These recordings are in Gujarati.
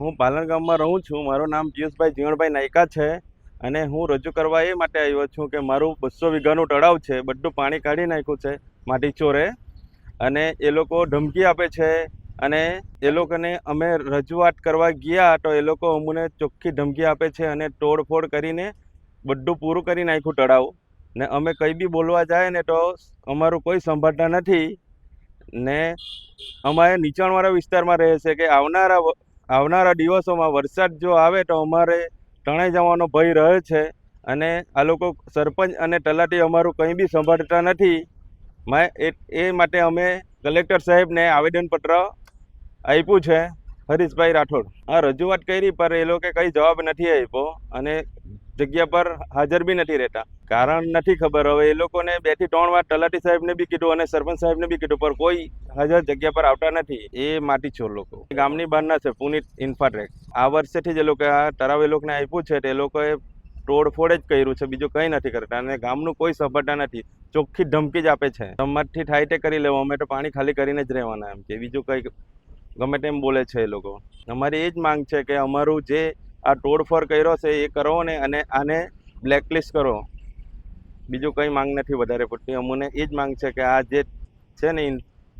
હું પાલનગામમાં રહું છું. મારું નામ પિયુષભાઈ જીવણભાઈ નાયકા છે અને હું રજૂ કરવા એ માટે આવ્યો છું કે મારું બસો વીઘાનું તળાવ છે. બધું પાણી કાઢી નાખ્યું છે માટી ચોરે અને એ લોકો ધમકી આપે છે અને એ લોકોને અમે રજૂઆત કરવા ગયા તો એ લોકો અમને ચોખ્ખી ધમકી આપે છે અને તોડફોડ કરીને બધું પૂરું કરી નાખ્યું તળાવ. ને અમે કંઈ બી બોલવા જાય ને તો અમારું કોઈ સંભાળતા નથી ને અમારે નીચાણવાળા વિસ્તારમાં રહે છે કે આવનારા આવનારા દિવસોમાં વરસાદ જો આવે તો અમારે તણાઈ જવાનો ભય રહે છે. અને આ લોકો સરપંચ અને તલાટી અમારું કંઈ બી સંભાળતા નથી. એ માટે અમે કલેક્ટર સાહેબને આવેદનપત્ર આપ્યું છે. હરીશભાઈ રાઠોડ. આ રજૂઆત કરી પર એ લોકોએ કંઈ જવાબ નથી આપ્યો. અને જગ્યા પર હાજર બી નથી રહેતા. કારણ નથી ખબર, હવે એ લોકોને બેથી ત્રણ વાર તલાટી સાહેબને બી કીધું અને સરપંચ સાહેબને બી કીધું, પણ કોઈ હાજર જગ્યા પર આવતા નથી. એ માટી ચોર લોકો. ગામની બહારના છે પુનિત ઇન્ફાટ્રેક આ વર્ષેથી જ એ લોકો આ તરાવ એ લોકોને આપ્યું છે, તે લોકોએ તોડફોડ જ કર્યું છે, બીજું કંઈ નથી કરતા. અને ગામનું કોઈ સફળતા નથી. ચોખ્ખી ધમકી જ આપે છે. રમતથી થાય તે કરી લેવું, અમે તો પાણી ખાલી કરીને જ રહેવાના એમ કે બીજું કંઈ ગમે તેમ બોલે છે એ લોકો. અમારી એ જ માંગ છે કે અમારું જે આ તોડફોડ કર્યો છે એ કરો ને અને આને બ્લેકલિસ્ટ કરો. બીજું કંઈ માંગ નથી વધારે પડતી અમને એ જ માંગ છે કે આ જે છે ને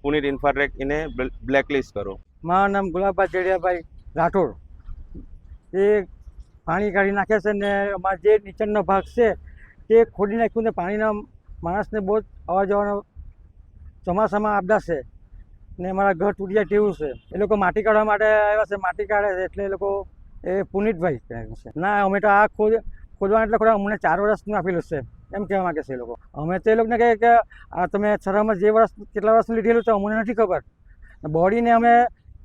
પુનિત ઇન્ફાટ્રેક એને બ્લેકલિસ્ટ કરો. મારું નામ ગુલાબભાઈ ચેડિયાભાઈ રાઠોડ. એ પાણી કાઢી નાખે છે ને અમારા જે નીચેનો ભાગ છે, તે ખોદી નાખ્યું ને પાણીના માણસને બહુ આવવા જવાનો ચોમાસામાં આપદા છે. ને અમારા ઘર તૂટી જાય તેવું છે. એ લોકો માટી કાઢવા માટે આવ્યા છે, માટી કાઢે છે, એટલે એ લોકો એ પુનિતભાઈ છે. ના અમે તો આ ખોદ ખોદવાનું એટલે ખોદવા અમને ચાર વર્ષનું આપેલું છે. એમ કહેવા માંગે છે એ લોકો. અમે તો એ લોકોને કહે કે આ તમે છરામાં જે વર્ષ કેટલા વર્ષનું લીધેલું તો અમને નથી ખબર. બોડીને અમે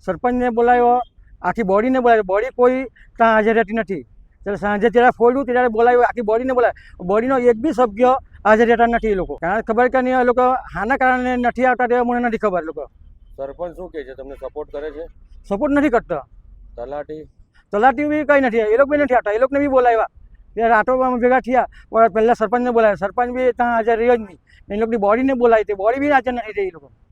સરપંચને બોલાવ્યો. આખી બોડીને બોલાવ્યો. બોડી કોઈ ત્યાં હાજર રહેતી નથી. ત્યારે સાંજે જ્યારે ફોડ્યું ત્યારે બોલાવ્યું. આખી બોડીને બોલાવ્યો. બોડીનો એક બી સભ્ય હાજર રહેતા નથી એ લોકો. કારણ ખબર કે નહીં એ લોકો હાના કારણે નથી આવતા તે મને નથી ખબર લોકો. સરપંચ શું કહે છે? તમને સપોર્ટ કરે છે? સપોર્ટ નથી કરતા. તલાટી? તલાટી બી કંઈ નથી એ લોકો બી નથી આવતા. એ લોકોને બી બોલાવ્યા. ત્યારે આટોમાં ભેગા થયા. પહેલાં સરપંચને બોલાવ્યા. સરપંચ બી ત્યાં હાજર રહ્યો જ નહીં. એ લોકોની બોડીને બોલાવી તે બોડી બી હાજર નથી રહી એ લોકો.